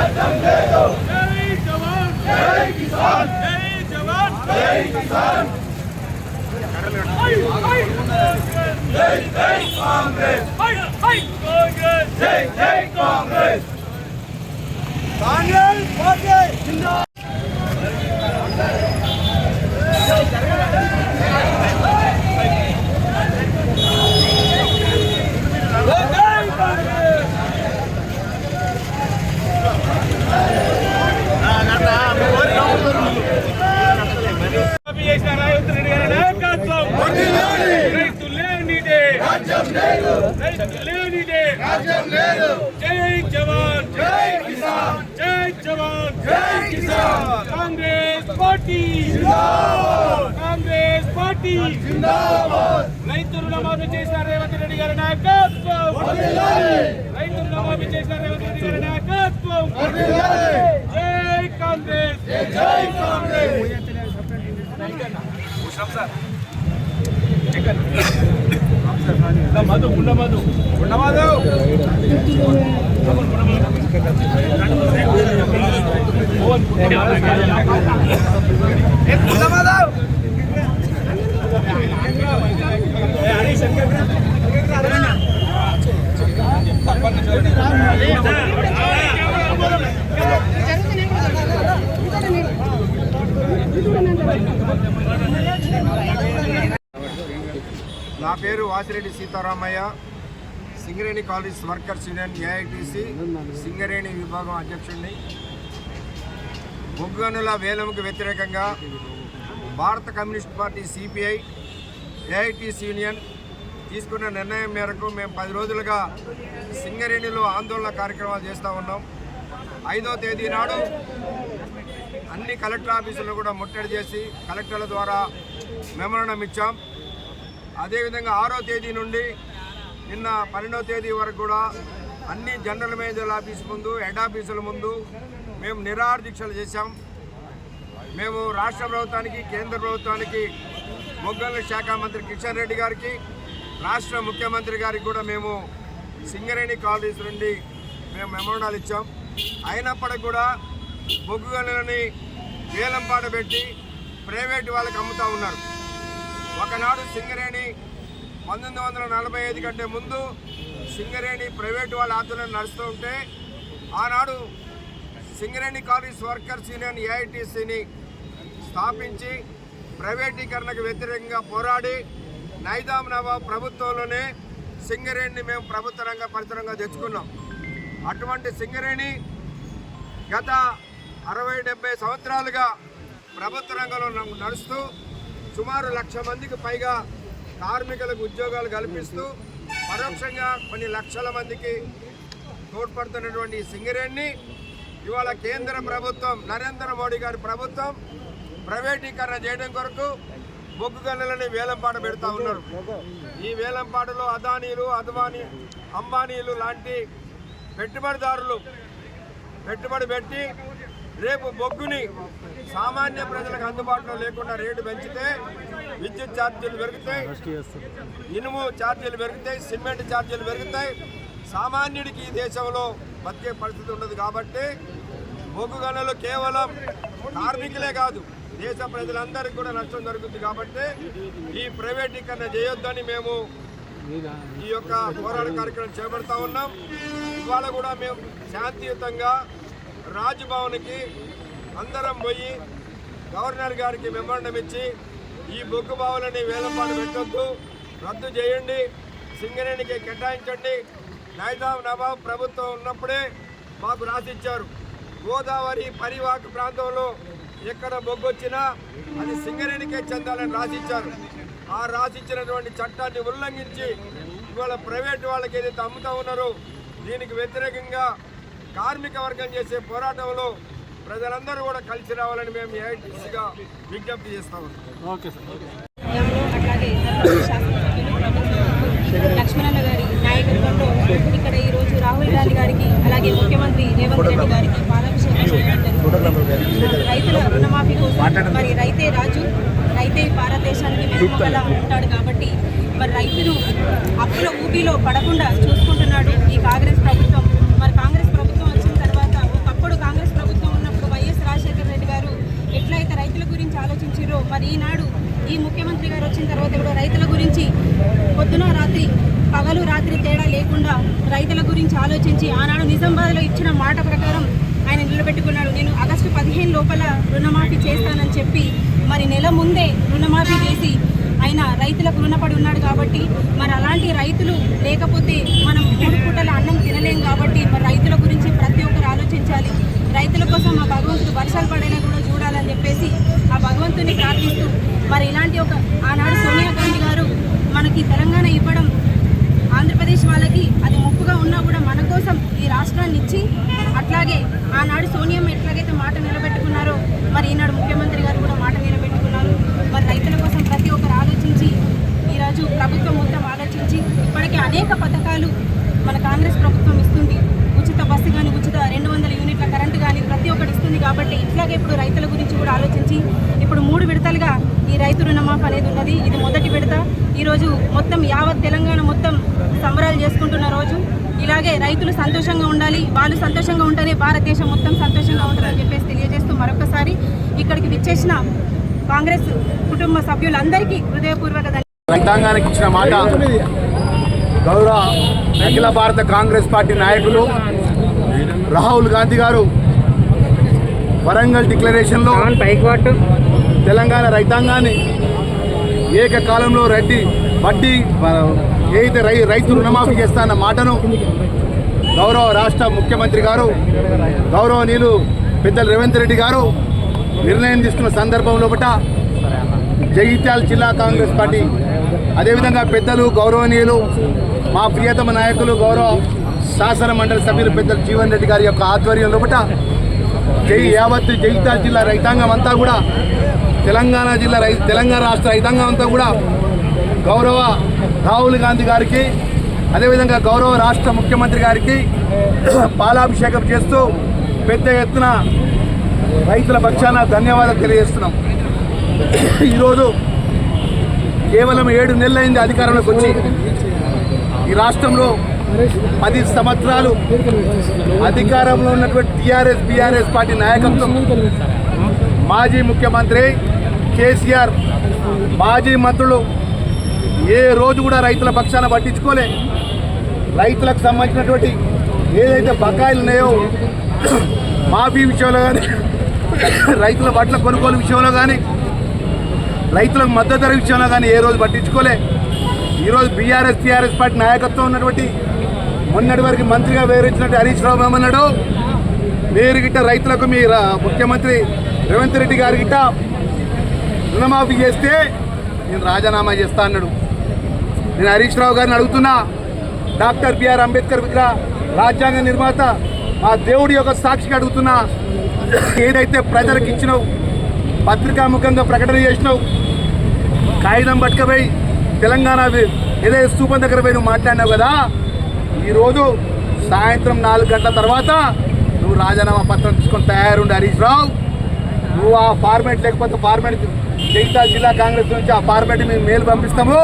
జై జవాన్ జై కిసాన్ జై జవాన్ జై కిసాన్ హై హై జై జై కాంగ్రెస్ హై హై కాంగ్రెస్ జై జై కాంగ్రెస్ కాంగ్రెస్ పార్టీ జిందాబాద్ జై కాంగ్రెస్ మాఫీ చేసిన రేవంత్ రెడ్డి గారి నాయకత్వం రైతు లేనిదే రాజ్యం లేదు రైతు లేనిదే రాజ్యం లేదు జై జవాన్ జై కిసాన్ జై జవాన్ జై కిసాన్ కాంగ్రెస్ పార్టీ కాంగ్రెస్ పార్టీ జిందాబాద్. రైతు రుణమాఫీ చేసిన రేవంత్ రెడ్డి గారి నాయకత్వం రైతు రుణమాఫీ చేసిన రేవంత్ రెడ్డి గారి నాయకత్వం జై కాంగ్రెస్ జై కాంగ్రెస్ మధు గుండ మధు గుండ మధు నా పేరు Kasireddy Sitaramaiah Singareni college workers union AITC Singareni విభాగం అధ్యక్షుడిని. బొగ్గనుల వేలంకు వ్యతిరేకంగా భారత communist party CPI AITC union తీసుకున్న నిర్ణయం మేరకు మేము పది రోజులుగా సింగరేణిలో ఆందోళన కార్యక్రమాలు చేస్తూ ఉన్నాం. ఐదో తేదీ నాడు అన్ని కలెక్టర్ ఆఫీసులను కూడా ముట్టడి చేసి కలెక్టర్ల ద్వారా మెమరణం ఇచ్చాం. అదేవిధంగా ఆరో తేదీ నుండి నిన్న పన్నెండవ తేదీ వరకు కూడా అన్ని జనరల్ మేనేజర్ ఆఫీస్ ముందు హెడ్ ఆఫీసుల ముందు మేము నిరాహార దీక్షలు చేశాం. మేము రాష్ట్ర ప్రభుత్వానికి కేంద్ర ప్రభుత్వానికి మొగ్గల శాఖ మంత్రి కిషన్ రెడ్డి గారికి రాష్ట్ర ముఖ్యమంత్రి గారికి కూడా మేము సింగరేణి కాలనీస్ నుండి మేము మెమోరాలు ఇచ్చాం. అయినప్పటికీ కూడా బొగ్గు గనులని వేలంపాట పెట్టి ప్రైవేట్ వాళ్ళకి అమ్ముతా ఉన్నారు. ఒకనాడు సింగరేణి పంతొమ్మిది వందల నలభై ఐదు కంటే ముందు సింగరేణి ప్రైవేట్ వాళ్ళ ఆధ్వర్యంలో నడుస్తూ ఉంటే ఆనాడు సింగరేణి కాలేజ్ వర్కర్స్ యూనియన్ ఏఐటీసీని స్థాపించి ప్రైవేటీకరణకు వ్యతిరేకంగా పోరాడి నైజాం నవాబ్ ప్రభుత్వంలోనే సింగరేణిని మేము ప్రభుత్వ రంగ పరితరంగా తెచ్చుకున్నాం. అటువంటి సింగరేణి గత అరవై డెబ్బై సంవత్సరాలుగా ప్రభుత్వ రంగంలో నడుస్తూ సుమారు లక్ష మందికి పైగా కార్మికులకు ఉద్యోగాలు కల్పిస్తూ పరోక్షంగా కొన్ని లక్షల మందికి తోడ్పడుతున్నటువంటి ఈ సింగరేణిని ఇవాళ కేంద్ర ప్రభుత్వం నరేంద్ర మోడీ గారి ప్రభుత్వం ప్రైవేటీకరణ చేయడం కొరకు బొగ్గు గనులని వేలంపాట పెడతా ఉన్నారు. ఈ వేలంపాటలో అదానీలు అద్వానీ అంబానీలు లాంటి పెట్టుబడిదారులు పెట్టుబడి పెట్టి రేపు బొగ్గుని సామాన్య ప్రజలకు అందుబాటులో లేకుండా రేటు పెంచితే విద్యుత్ ఛార్జీలు పెరుగుతాయి. ఇనుము ఛార్జీలు పెరుగుతాయి సిమెంట్ ఛార్జీలు పెరుగుతాయి. సామాన్యుడికి ఈ దేశంలో బతికే పరిస్థితి ఉండదు కాబట్టి బొగ్గు గనులు కేవలం కార్మికులే కాదు దేశ ప్రజలందరికీ కూడా నష్టం జరుగుతుంది కాబట్టి ఈ ప్రైవేటీకరణ చేయొద్దని మేము ఈ యొక్క పోరాట కార్యక్రమం చేపడతా ఉన్నాం. ఇవాళ కూడా మేము శాంతియుతంగా రాజ్భవన్కి అందరం పోయి గవర్నర్ గారికి మెమోరండం ఇచ్చి ఈ బొగ్గు బావులని వేలపాటు పెట్టొద్దు. రద్దు చేయండి. సింగరేణికి కేటాయించండి. నైజాం నవాబ్ ప్రభుత్వం ఉన్నప్పుడే మాకు రాసిచ్చారు. గోదావరి పరివాహక ప్రాంతంలో ఎక్కడ బొగ్గు వచ్చినా అది సింగరేణికే చెందాలని రాసిచ్చారు. ఆ రాసిచ్చినటువంటి చట్టాన్ని ఉల్లంఘించి ఇవాళ ప్రైవేట్ వాళ్ళకి ఏదైతే అమ్ముతా ఉన్నారో దీనికి వ్యతిరేకంగా కార్మిక వర్గం చేసే పోరాటంలో ప్రజలందరూ కూడా కలిసి రావాలని మేము ఏఐటీసీగా విజ్ఞప్తి చేస్తా ప్రభుత్వం లక్ష్మణన్న గారి నాయకత్వంలో ఇక్కడ ఈ రోజు రాహుల్ గాంధీ గారికి అలాగే ముఖ్యమంత్రి రేవంత్ రెడ్డి గారికి పాలాభిషేకం చేయడం జరుగుతుంది రైతుల రుణమాఫీ కోసం మరి రైతే రాజు రైతే భారతదేశానికి వెనుకలా ఉంటాడు కాబట్టి మరి రైతులు అప్పుల ఊబిలో పడకుండా చూసుకుంటున్నాడు ఈ కాంగ్రెస్ ప్రభుత్వం మరి కాంగ్రెస్ ప్రభుత్వం వచ్చిన తర్వాత ఒకప్పుడు కాంగ్రెస్ ప్రభుత్వం ఉన్నప్పుడు వైఎస్ రాజశేఖర రెడ్డి గారు ఎట్లయితే రైతుల గురించి ఆలోచించారో మరి ఈనాడు ఈ ముఖ్యమంత్రి గారు వచ్చిన తర్వాత కూడా రైతుల గురించి పొద్దున రాత్రి పగలు రాత్రి తేడా లేకుండా రైతుల గురించి ఆలోచించి ఆనాడు నిజామాబాద్లో ఇచ్చిన మాట ప్రకారం ఆయన నిలబెట్టుకున్నాడు. నేను ఆగస్టు పదిహేను లోపల రుణమాఫీ చేస్తానని చెప్పి మరి నెల ముందే రుణమాఫీ చేసి ఆయన రైతులకు రుణపడి ఉన్నాడు కాబట్టి మరి అలాంటి రైతులు లేకపోతే మనం మూడు పూటల అన్నం తినలేం కాబట్టి మరి రైతుల గురించి ఆలోచించాలి రైతుల కోసం ఆ భగవంతుడు వర్షాలు పడేలా కూడా చూడాలని చెప్పేసి ఆ భగవంతుని ప్రార్థిస్తూ మరి ఇలాంటి ఒక ఆనాడు సోనియా గాంధీ గారు మనకి తెలంగాణ ఇవ్వడం ఆంధ్రప్రదేశ్ వాళ్ళకి అది ముప్పుగా ఉన్నా కూడా మన కోసం ఈ రాష్ట్రాన్ని ఇచ్చి అట్లాగే ఆనాడు సోనియం ఎట్లాగైతే మాట నిలబెట్టుకున్నారో మరి ఈనాడు ముఖ్యమంత్రి గారు కూడా మాట నిలబెట్టుకున్నారు. మరి రైతుల కోసం ప్రతి ఒక్కరు ఆలోచించి ఈరోజు ప్రభుత్వం మొత్తం ఆలోచించి ఇప్పటికే అనేక పథకాలు మన కాంగ్రెస్ ప్రభుత్వం ఇస్తుంది. ఉచిత బస్సు కానీ ఉచిత రెండు వందల యూనిట్ల కరెంటు కానీ ప్రతి ఒక్కటి ఇస్తుంది కాబట్టి ఇట్లాగే ఇప్పుడు రైతుల గురించి కూడా ఆలోచించి ఇప్పుడు మూడు విడతలుగా ఈ రైతు రుణమాఫ్ అనేది ఉన్నది. ఇది మొదటి విడత. ఈరోజు మొత్తం యావత్ తెలంగాణ మొత్తం సంబరాలు చేసుకుంటున్న రోజు. ఇలాగే రైతులు సంతోషంగా ఉండాలి. వాళ్ళు సంతోషంగా ఉంటేనే భారతదేశం మొత్తం సంతోషంగా ఉంటుందని చెప్పేసి తెలియజేస్తూ మరొకసారి ఇక్కడికి విచ్చేసిన కాంగ్రెస్ కుటుంబ సభ్యులందరికీ హృదయపూర్వక ధన్యవాదాలు. రైతాంగానికి ఇచ్చిన మాట. గౌరవ అఖిల భారత కాంగ్రెస్ పార్టీ నాయకులు రాహుల్ గాంధీ గారు వరంగల్ డిక్లరేషన్లో తెలంగాణ రైతాంగాన్ని ఏకకాలంలో రెడ్డి వడ్డీ ఏదైతే రై రైతు రుణమాఫీ చేస్తాన్న మాటను గౌరవ రాష్ట్ర ముఖ్యమంత్రి గారు గౌరవనీయులు పెద్దలు రేవంత్ రెడ్డి గారు నిర్ణయం తీసుకున్న సందర్భంలో బట జగిత్యాల జిల్లా కాంగ్రెస్ పార్టీ అదేవిధంగా పెద్దలు గౌరవనీయులు మా ప్రియతమ నాయకులు గౌరవ శాసన మండలి సభ్యులు పెద్దలు జీవన్ రెడ్డి గారి యొక్క ఆధ్వర్యం లోపల జై యావత్ జగిత్యాల జిల్లా రైతాంగం అంతా కూడా తెలంగాణ జిల్లా రై తెలంగాణ రాష్ట్ర రైతాంగం అంతా కూడా గౌరవ రాహుల్ గాంధీ గారికి అదేవిధంగా గౌరవ రాష్ట్ర ముఖ్యమంత్రి గారికి పాలాభిషేకం చేస్తూ పెద్ద ఎత్తున రైతుల పక్షాన ధన్యవాదాలు తెలియజేస్తున్నాం. ఈరోజు కేవలం ఏడు నెలలైంది అధికారంలోకి వచ్చి. ఈ రాష్ట్రంలో పది సంవత్సరాలు అధికారంలో ఉన్నటువంటి టీఆర్ఎస్ బీఆర్ఎస్ పార్టీ నాయకత్వం. మాజీ ముఖ్యమంత్రి కేసీఆర్ మాజీ మంత్రులు ఏ రోజు కూడా రైతుల పక్షాన పట్టించుకోలే. రైతులకు సంబంధించినటువంటి ఏదైతే బకాయిలు ఉన్నాయో మాఫీ విషయంలో కానీ రైతుల బట్టల కొనుగోలు విషయంలో కానీ రైతులకు మద్దతు ధర విషయంలో కానీ ఏ రోజు పట్టించుకోలే. ఈరోజు బీఆర్ఎస్ టీఆర్ఎస్ పార్టీ నాయకత్వం ఉన్నటువంటి మొన్నటి వరకు మంత్రిగా వివరించినట్టు హరీష్ రావు ఏమన్నాడు? మీరు గిట్ట రైతులకు మీ రా- ముఖ్యమంత్రి రేవంత్ రెడ్డి గారి గిట్ట రుణమాఫీ చేస్తే నేను రాజీనామా చేస్తా అన్నాడు. నేను హరీష్ రావు గారిని అడుగుతున్నా డాక్టర్ బిఆర్ అంబేద్కర్ విగ్రహ రాజ్యాంగ నిర్మాత ఆ దేవుడి యొక్క సాక్షిగా అడుగుతున్నా ఏదైతే ప్రజలకు ఇచ్చినావు పత్రికాముఖంగా ప్రకటన చేసినావు కాగితం పట్టుకపోయి తెలంగాణ ఏదైతే స్తూపం దగ్గర పోయి నువ్వు మాట్లాడినావు కదా ఈరోజు సాయంత్రం నాలుగు గంటల తర్వాత నువ్వు రాజీనామా పత్రం తీసుకొని తయారుండి హరీష్ రావు. నువ్వు ఆ ఫార్మేట్ లేకపోతే ఫార్మేట్ జగిత్యాల జిల్లా కాంగ్రెస్ నుంచి ఆ ఫార్మేట్ మేము మేలు పంపిస్తాము.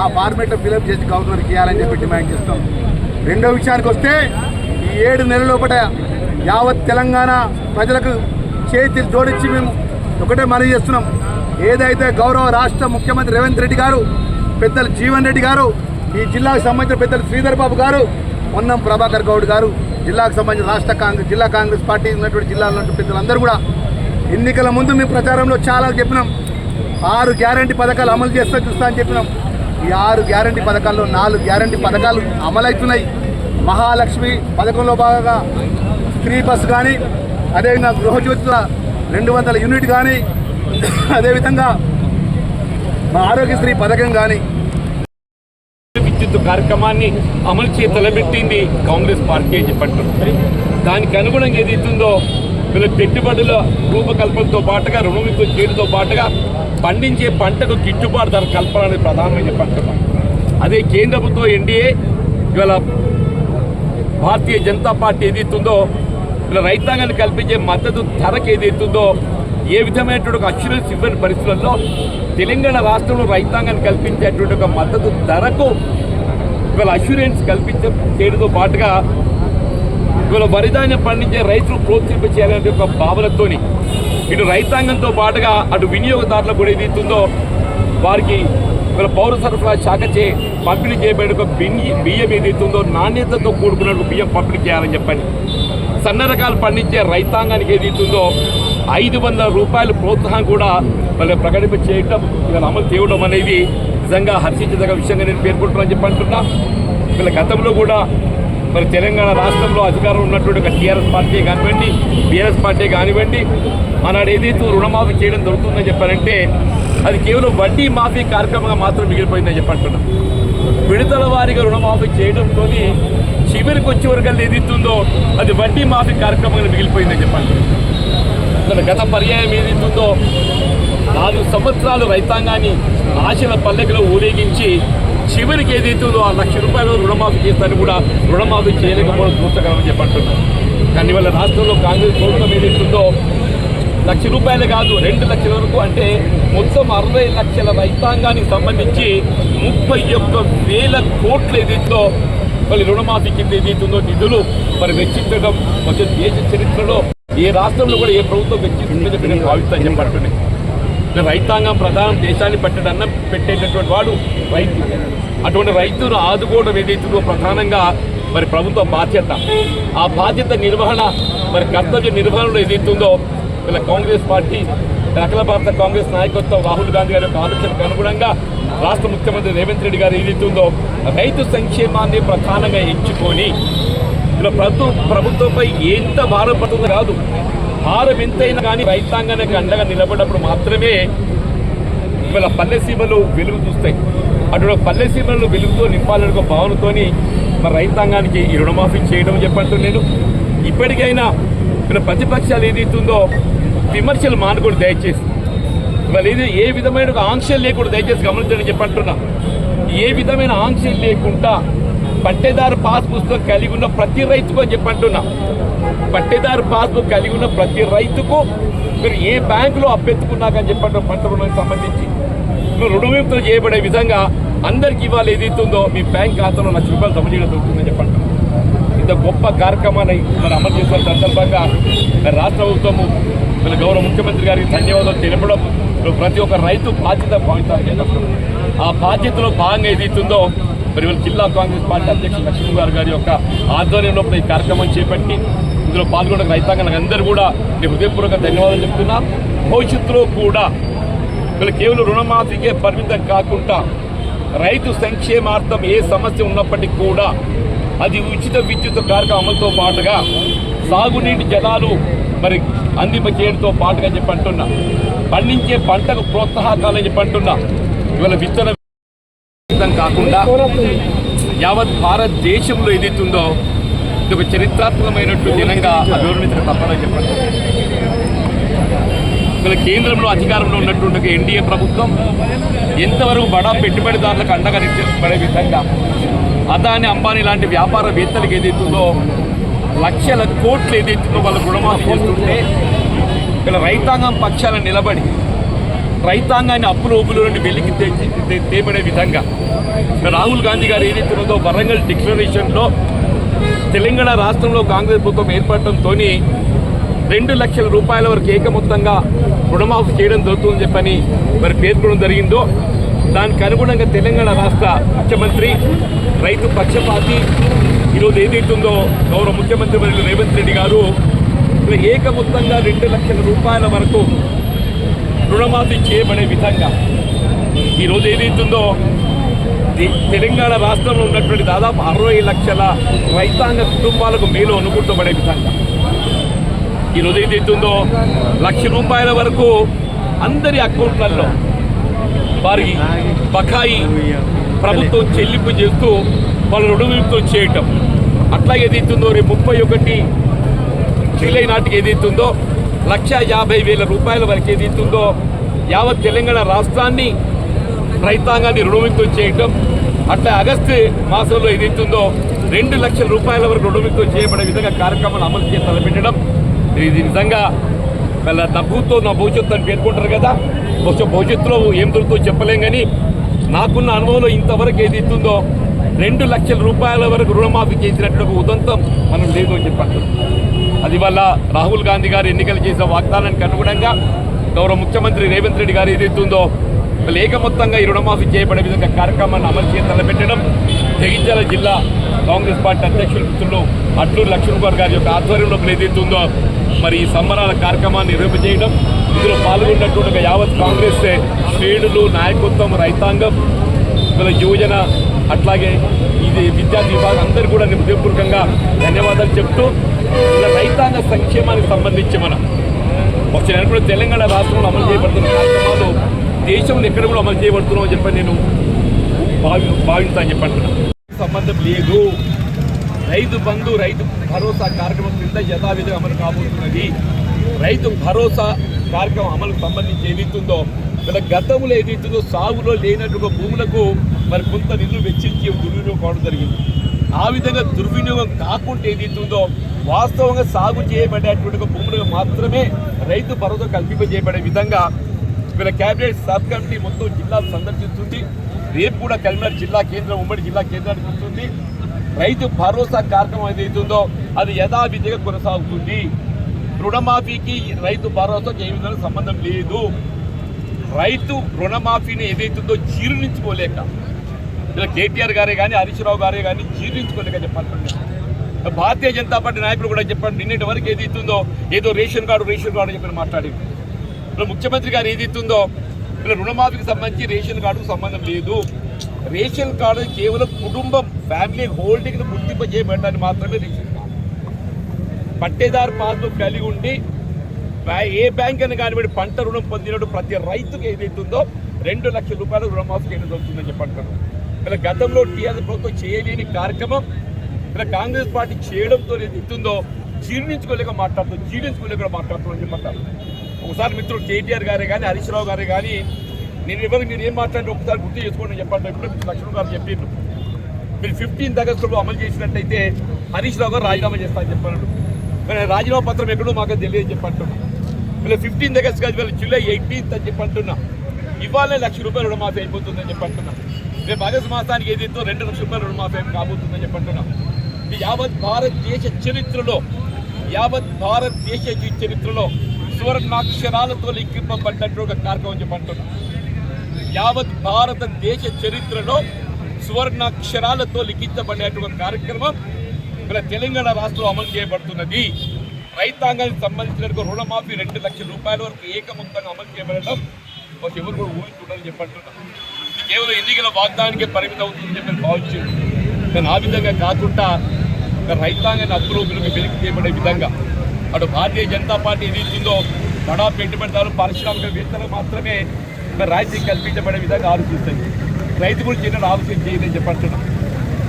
ఆ ఫార్మేట్లో ఫిలప్ చేసి గవర్నర్కి ఇవ్వాలని చెప్పి డిమాండ్ చేస్తాం. రెండో విషయానికి వస్తే ఈ ఏడు నెలల లోపల యావత్ తెలంగాణ ప్రజలకు చేతులు జోడించి మేము ఒకటే మనవి చేస్తున్నాం. ఏదైతే గౌరవ రాష్ట్ర ముఖ్యమంత్రి రేవంత్ రెడ్డి గారు పెద్దలు జీవన్ రెడ్డి గారు ఈ జిల్లాకు సంబంధించిన పెద్దలు శ్రీధర్ బాబు గారు పొన్నం ప్రభాకర్ గౌడ్ గారు జిల్లాకు సంబంధించిన రాష్ట్ర కాంగ్రెస్ జిల్లా కాంగ్రెస్ పార్టీ ఉన్నటువంటి జిల్లాలో పెద్దలందరూ కూడా ఎన్నికల ముందు మేము ప్రచారంలో చాలా చెప్పినాం. ఆరు గ్యారంటీ పథకాలు అమలు చేస్తా చూస్తా అని చెప్పినాం. ఈ ఆరు గ్యారంటీ పథకాల్లో నాలుగు గ్యారంటీ పథకాలు అమలవుతున్నాయి. మహాలక్ష్మి పథకంలో భాగంగా స్త్రీ బస్ కానీ అదేవిధంగా గృహజ్యోతుల రెండు వందల యూనిట్ కానీ అదేవిధంగా మా ఆరోగ్యశ్రీ పథకం కానీ విద్యుత్ కార్యక్రమాన్ని అమలు చే తలబెట్టింది కాంగ్రెస్ పార్టీ అని చెప్పంటారు దానికి అనుగుణంగా ఏదైతుందో వీళ్ళ పెట్టుబడుల రూపకల్పనతో పాటుగా రుణమితో చేయడంతో పాటుగా పండించే పంటకు గిట్టుబాటు ధర కల్పన ప్రధానమని చెప్పంటున్నాం అదే కేంద్ర ప్రభుత్వం ఎన్డీఏ ఇవాళ భారతీయ జనతా పార్టీ ఏదైతుందో ఇలా రైతాంగాన్ని కల్పించే మద్దతు ధరకు ఏదైతుందో ఏ విధమైనటువంటి ఒక అష్యూరెన్స్ ఇవ్వని పరిస్థితుల్లో తెలంగాణ రాష్ట్రంలో రైతాంగాన్ని కల్పించేటువంటి ఒక మద్దతు ధరకు ఇవాళ అష్యూరెన్స్ కల్పించ చేయడంతో పాటుగా ఇవాళ వరిధాన్యం పండించే రైతులు ప్రోత్సహింపచేయాలనే ఒక భావనతోని ఇటు రైతాంగంతో పాటుగా అటు వినియోగదారులకు కూడా ఏదైతుందో వారికి ఇవాళ పౌర సరఫరా శాఖ చే పంపిణీ చేయబడిన ఒక బియ్యం బియ్యం ఏదైతుందో నాణ్యతతో కూడుకున్న బియ్యం పంపిణీ చేయాలని చెప్పండి. సన్న రకాలు పండించే రైతాంగానికి ఏదైతుందో ఐదు వందల రూపాయల ప్రోత్సాహం కూడా వాళ్ళు ప్రకటింప చేయటం ఇవాళ అమలు చేయడం అనేది నిజంగా హర్షించదగ్గ విషయంగా నేను పేర్కొంటున్నాను చెప్పి అంటున్నా వీళ్ళ గతంలో కూడా మరి తెలంగాణ రాష్ట్రంలో అధికారం ఉన్నటువంటి ఒక టీఆర్ఎస్ పార్టీ కానివ్వండి బీఆర్ఎస్ పార్టీ కానివ్వండి ఆనాడు ఏదైతే రుణమాఫీ చేయడం దొరుకుతుందని చెప్పారంటే అది కేవలం వడ్డీ మాఫీ కార్యక్రమంగా మాత్రం మిగిలిపోయిందని చెప్పంటున్నాం. విడతల వారిగా రుణమాఫీ చేయడంతో చివరికి వచ్చే వరకు అది ఏదైతుందో అది వడ్డీ మాఫీ కార్యక్రమంగా మిగిలిపోయిందని చెప్పండి గత పర్యాయం ఏదైతుందో నాలుగు సంవత్సరాలు రైతాంగాన్ని ఆశల పల్లెకలో ఊరేగించి చివరికి ఏదైతుందో ఆ లక్ష రూపాయలు రుణమాఫీ చేస్తారని కూడా రుణమాఫీ చేయలేకపోవడం చూస్తగలమని చెప్పంటున్నాం కానీ వాళ్ళ రాష్ట్రంలో కాంగ్రెస్ ప్రభుత్వం ఏదైతుందో లక్ష రూపాయలు కాదు రెండు లక్షల వరకు అంటే మొత్తం అరవై లక్షల రైతాంగానికి సంబంధించి ముప్పై ఒక్క వేల కోట్లు ఏదైతుందో మరి రుణమాఫీ కింద ఏదైతుందో నిధులు మరి వెచ్చించడం కొంచెం దేశ చరిత్రలో ఏ రాష్ట్రంలో కూడా ఏ ప్రభుత్వం వెచ్చించిందని నేను భావిస్తాను చెప్పంటున్నాయి రైతాంగం ప్రధానం దేశాన్ని పెట్టడన్న పెట్టేటటువంటి వాడు రైతు. అటువంటి రైతును ఆదుకోవడం ఏదైతుందో ప్రధానంగా మరి ప్రభుత్వ బాధ్యత. ఆ బాధ్యత నిర్వహణ మరి కర్తవ్య నిర్వహణలో ఏదైతుందో ఇలా కాంగ్రెస్ పార్టీ అఖిల భారత కాంగ్రెస్ నాయకత్వం రాహుల్ గాంధీ గారి యొక్క ఆలోచనకు అనుగుణంగా రాష్ట్ర ముఖ్యమంత్రి రేవంత్ రెడ్డి గారు ఏదైతుందో రైతు సంక్షేమాన్ని ప్రధానంగా ఎంచుకొని ఇలా ప్రభుత్వం ప్రభుత్వంపై ఎంత భారం పడుతుందో కాదు భారం ఎంతైనా కానీ రైతాంగానికి అండగా నిలబడినప్పుడు మాత్రమే ఇవాళ పల్లెసీమలు వెలుగు చూస్తాయి. అటువంటి పల్లె సీమలను వెలుగుతో నింపాలనే ఒక భావనతోని మరి రైతాంగానికి ఈ రుణమాఫీ చేయడం చెప్పంటూ నేను ఇప్పటికైనా ఇక్కడ ప్రతిపక్షాలు ఏదైతుందో విమర్శలు మానకూడదు దయచేసి ఇవాళ ఏది ఏ విధమైన ఒక ఆంక్షలు లేకుండా దయచేసి గమనించండి చెప్పంటున్నా. ఏ విధమైన ఆంక్షలు లేకుండా పట్టేదారు పాస్ పుస్తకం కలిగి ఉన్న ప్రతి రైతుకు అని చెప్పంటున్నా పట్టేదారు పాస్బుక్ కలిగి ఉన్న ప్రతి రైతుకు మీరు ఏ బ్యాంకులో అప్పెత్తుకున్నాకని చెప్పండి పంట రుణానికి సంబంధించి. మీరు రుణవిముక్తులు చేయబడే విధంగా అందరికి ఇవాళ ఏదైతుందో మీ బ్యాంక్ ఖాతాలో లక్ష రూపాయలు జమ చేయడం దొరుకుతుందని చెప్పండి ఇంత గొప్ప కార్యక్రమాన్ని మరి అమలు చేసిన సందర్భంగా మరి రాష్ట్ర ప్రభుత్వము మరి గౌరవ ముఖ్యమంత్రి గారికి ధన్యవాదాలు తెలపడం. ప్రతి ఒక్క రైతు బాధ్యత భావిత ఆ బాధ్యతలో భాగంగా ఏదైతుందో మరి జిల్లా కాంగ్రెస్ పార్టీ అధ్యక్షులు లక్ష్మణ్ గారు గారి యొక్క ఆధ్వర్యంలో ఈ కార్యక్రమం చేపట్టి ఇందులో పాల్గొన్న రైతాంగానికి అందరూ కూడా నేను హృదయపూర్వక ధన్యవాదాలు చెప్తున్నా. భవిష్యత్తులో కూడా వీళ్ళు కేవలం రుణమాఫీకే పరిమితం కాకుండా రైతు సంక్షేమార్థం ఏ సమస్య ఉన్నప్పటికీ కూడా అది ఉచిత విద్యుత్ కార్యక్రమం అమలుతో పాటుగా సాగునీటి జలాలు మరి అందింప చేయడంతో పాటుగా చెప్పి అంటున్నా. పండించే పంటకు ప్రోత్సాహకాలని చెప్పి అంటున్నా. ఇవాళ విత్తన విత్తనం కాకుండా యావత్ భారతదేశంలో ఏదైతుందో ఇది ఒక చరిత్రాత్మకమైనట్టు దినంగా అభివర్ణించిన తప్పని చెప్పండి. ఇలా కేంద్రంలో అధికారంలో ఉన్నటువంటి ఎన్డీఏ ప్రభుత్వం ఎంతవరకు బడా పెట్టుబడిదారులకు అండగా నిలబడే విధంగా అదాని అంబానీ లాంటి వ్యాపారవేత్తలకు ఏదైతుందో లక్షల కోట్లు ఏదైతుందో వాళ్ళు రుణమాఫీ చేస్తుంటే ఇలా రైతాంగం పక్షాలను నిలబడి రైతాంగాన్ని అప్పుల ఊపుల నుండి వెలికి తెచ్చి తేబడే విధంగా. రాహుల్ గాంధీ గారు ఏదైతున్నదో వరంగల్ డిక్లరేషన్లో తెలంగాణ రాష్ట్రంలో కాంగ్రెస్ ప్రభుత్వం ఏర్పడటంతో రెండు లక్షల రూపాయల వరకు ఏకమొత్తంగా రుణమాఫీ చేయడం జరుగుతుందని చెప్పని మరి పేర్కొనడం జరిగిందో దానికి అనుగుణంగా తెలంగాణ రాష్ట్ర ముఖ్యమంత్రి రైతు పక్షపాతి ఈరోజు ఏదైతుందో గౌరవ ముఖ్యమంత్రి వర్యులు రేవంత్ రెడ్డి గారు ఏకమొత్తంగా రెండు లక్షల రూపాయల వరకు రుణమాఫీ చేయబడే విధంగా ఈరోజు ఏదైతుందో తెలంగాణ రాష్ట్రంలో ఉన్నటువంటి దాదాపు అరవై లక్షల రైతాంగ కుటుంబాలకు మేలు అనుకుంటబడే విధంగా. ఈరోజు ఏదైతుందో లక్ష రూపాయల వరకు అందరి అకౌంట్లలో వారి బకాయి ప్రభుత్వం చెల్లింపు చేస్తూ వాళ్ళు రుణ విముక్తులు చేయటం. అట్లా ఏదైతుందో రేపు ముప్పై ఒకటి జూలై నాటికి ఏదైతుందో లక్ష యాభై వేల రూపాయల వరకు ఏదైతుందో యావత్ తెలంగాణ రాష్ట్రాన్ని రైతాంగాన్ని రుణవిముక్తం చేయటం అట్లా ఆగస్టు మాసంలో ఏదైతుందో రెండు లక్షల రూపాయల వరకు రుణవిముక్తం చేయబడే విధంగా కార్యక్రమాలు అమలు చేసి తలపెట్టడం ఇది నిజంగా వాళ్ళ డబ్బుతో నా భవిష్యత్తు అని పేర్కొంటారు కదా. బహుశా భవిష్యత్తులో ఏం దొరుకుతుందో చెప్పలేం కానీ నాకున్న అనుభవంలో ఇంతవరకు ఏది ఇస్తుందో రెండు లక్షల రూపాయల వరకు రుణమాఫీ చేసినట్టు ఒక ఉదంతం మనం లేదు అని చెప్పారు అది వల్ల రాహుల్ గాంధీ గారు ఎన్నికలు చేసిన వాగ్దానానికి అనుగుణంగా గౌరవ ముఖ్యమంత్రి రేవంత్ రెడ్డి గారు ఏదైతుందో వాళ్ళు ఏకమొత్తంగా ఈ రుణమాఫీ చేయబడే విధంగా కార్యక్రమాన్ని అమలు చేసి తలపెట్టడం జగిత్యాల జిల్లా కాంగ్రెస్ పార్టీ అధ్యక్షులు మిత్రులు అట్లూరు లక్ష్మణ్ గారి యొక్క ఆధ్వర్యంలో ఏదైతుందో మరి ఈ సంబరాల కార్యక్రమాన్ని నిర్వహించేయడం ఇందులో పాల్గొన్నటువంటి యావత్ కాంగ్రెస్ శ్రేణులు నాయకత్వం రైతాంగం వీళ్ళ యువజన అట్లాగే ఇది అందరూ కూడా నేను హృదయపూర్వకంగా ధన్యవాదాలు చెప్తూ ఇలా రైతాంగ సంక్షేమానికి సంబంధించి మనం వచ్చినప్పుడు తెలంగాణ రాష్ట్రంలో అమలు చేయబడుతున్న కార్యక్రమాలు దేశంలో ఎక్కడ కూడా అమలు చేయబడుతున్నామని చెప్పి నేను భావి భావిస్తాను చెప్పంటున్నాను సంబంధం లేదు. రైతు బంధు రైతు భరోసా కార్యక్రమం క్రింద యథావిధిగా అమలు కాబోతున్నది. రైతు భరోసా కార్యక్రమం అమలుకు సంబంధించి ఏదైతుందో ఇలా గతంలో ఏదైతుందో సాగులో లేనటువంటి భూములకు మరి కొంత నిధులు వెచ్చించి దుర్వినియోగం కావడం జరిగింది. ఆ విధంగా దుర్వినియోగం కాకుండా ఏదైతుందో వాస్తవంగా సాగు చేయబడేటువంటి ఒక భూములకు మాత్రమే రైతు భరోసా కల్పింపజేయబడే విధంగా వీళ్ళ క్యాబినెట్ సబ్ కమిటీ మొత్తం జిల్లా సందర్శిస్తుంది. రేపు కూడా కరీంనగర్ జిల్లా కేంద్రం ఉమ్మడి జిల్లా కేంద్రానికి వస్తుంది. రైతు భరోసా కార్యక్రమం ఏదైతుందో అది యథావిధిగా కొనసాగుతుంది. రుణమాఫీకి రైతు భరోసాకి ఏ విధంగా సంబంధం లేదు. రైతు రుణమాఫీని ఏదైతుందో జీర్ణించుకోలేక ఇలా కేటీఆర్ గారే కానీ హరీష్ రావు గారే కానీ జీర్ణించుకోలేక చెప్పాలి భారతీయ జనతా పార్టీ నాయకులు కూడా చెప్పండి నిన్నటి వరకు ఏది ఇస్తుందో ఏదో రేషన్ కార్డు రేషన్ కార్డు అని చెప్పి మాట్లాడి ఇలా ముఖ్యమంత్రి గారు ఇస్తుందో ఇలా రుణమాఫీకి సంబంధించి రేషన్ కార్డుకు సంబంధం లేదు. రేషన్ కార్డు కేవలం కుటుంబం ఫ్యామిలీ హోల్డింగ్ గుర్తింపజేయబడడానికి మాత్రమే రేషన్ కార్డు. పట్టేదారు పాస్బుక్ కలిగి ఉండి ఏ బ్యాంక్ అని కానివ్వండి పంట రుణం పొందినట్టు ప్రతి రైతుకు ఏదైతుందో రెండు లక్షల రూపాయలు రుణమాఫీ చేయడం జరుగుతుందని చెప్పంటారు ఇలా గతంలో టీఆర్ఎస్ ప్రభుత్వం చేయలేని కార్యక్రమం ఇలా కాంగ్రెస్ పార్టీ చేయడంతో ఎత్తుందో జీర్ణించుకోలేక మాట్లాడుతూ జీర్ణించుకోలేక మాట్లాడుతున్నామని చెప్పంటారు ఒకసారి మిత్రుడు కేటీఆర్ గారే కానీ హరీష్ రావు గారే కానీ నేను ఎవరికి మీరు ఏం మాట్లాడి ఒకసారి గుర్తు చేసుకోండి అని చెప్పండి ఇప్పుడు లక్ష్మణ్ గారు చెప్పిండ్రు. మీరు ఫిఫ్టీన్త్ ఆగస్టులో అమలు చేసినట్టయితే హరీష్ రావు గారు రాజీనామా చేస్తారని చెప్పారు మరి రాజీనామా పత్రం ఎక్కడో మాకు తెలియదు చెప్పంటున్నా వీళ్ళు ఫిఫ్టీన్త్ ఆగస్ట్ కాదు వీళ్ళు జూలై ఎయిటీన్త్ అని చెప్పంటున్నా. ఇవాళ లక్ష రూపాయలు రుణమాఫీ అయిపోతుందని చెప్పంటున్నా. రేపు ఆగస్టు మాసానికి ఏదైతే రెండు లక్షల రూపాయలు రుణమాఫీ కాబోతుందని చెప్పంటున్నాం యావత్ భారతదేశ చరిత్రలో యావత్ భారతదేశ చరిత్రలో సువర్ణాక్షరాలతో లిఖింపబడ్డట్టు ఒక కార్యక్రమం చెప్పంటున్నాం యావత్ భారతదేశ చరిత్రలో సువర్ణాక్షరాలతో లిఖించబడేటువంటి కార్యక్రమం ఇక్కడ తెలంగాణ రాష్ట్రంలో అమలు చేయబడుతున్నది. రైతాంగానికి సంబంధించిన రుణమాఫీ రెండు లక్షల రూపాయల వరకు ఏకముక్తంగా అమలు చేయబడడం ఒక ఎవరు కూడా ఊహించుకుంటారని చెప్పంటున్నాం కేవలం ఎన్నికల వాగ్దానికే పరిమితం అవుతుందని చెప్పి భావించారు కానీ ఆ విధంగా కాకుండా ఒక రైతాంగాన్ని అప్పులు విలువ వెలికి చేయబడే విధంగా అటు భారతీయ జనతా పార్టీ ఏది ఇచ్చిందో బడా పెట్టుబడిదారు పారిశ్రామికవేత్తలు మాత్రమే మరి కల్పించబడే విధంగా ఆలోచిస్తుంది రైతు గురించి ఏదైనా ఆలోచన చేయదని చెప్పంటున్నాం.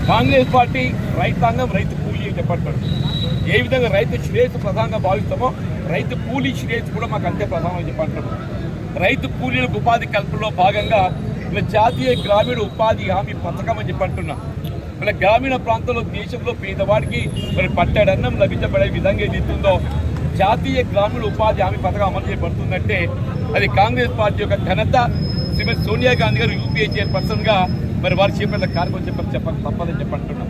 కాంగ్రెస్ పార్టీ రైతాంగం రైతు కూలీ అని చెప్పంటున్నాడు ఏ విధంగా రైతు శ్రేయస్సు ప్రధానంగా భావిస్తామో రైతు కూలీ శ్రేయస్సు కూడా మాకు అంతే ప్రధానం అని చెప్పంటున్నాం. రైతు కూలీలకు ఉపాధి కల్పనలో భాగంగా ఇలా జాతీయ గ్రామీణ ఉపాధి హామీ పథకం అని చెప్పంటున్నాం మన గ్రామీణ ప్రాంతంలో దేశంలో పేదవాడికి మరి పట్టడన్నం లభించబడే విధంగా ఏది జాతీయ గ్రామీణ ఉపాధి హామీ పథకం అమలు చేయబడుతుందంటే అది కాంగ్రెస్ పార్టీ యొక్క ఘనత. శ్రీమతి సోనియా గాంధీ గారు యూపీఏ చైర్పర్సన్గా మరి వారి చేపట్టిన కార్యక్రమం చెప్పని చెప్పక తప్పదని చెప్పంటున్నాం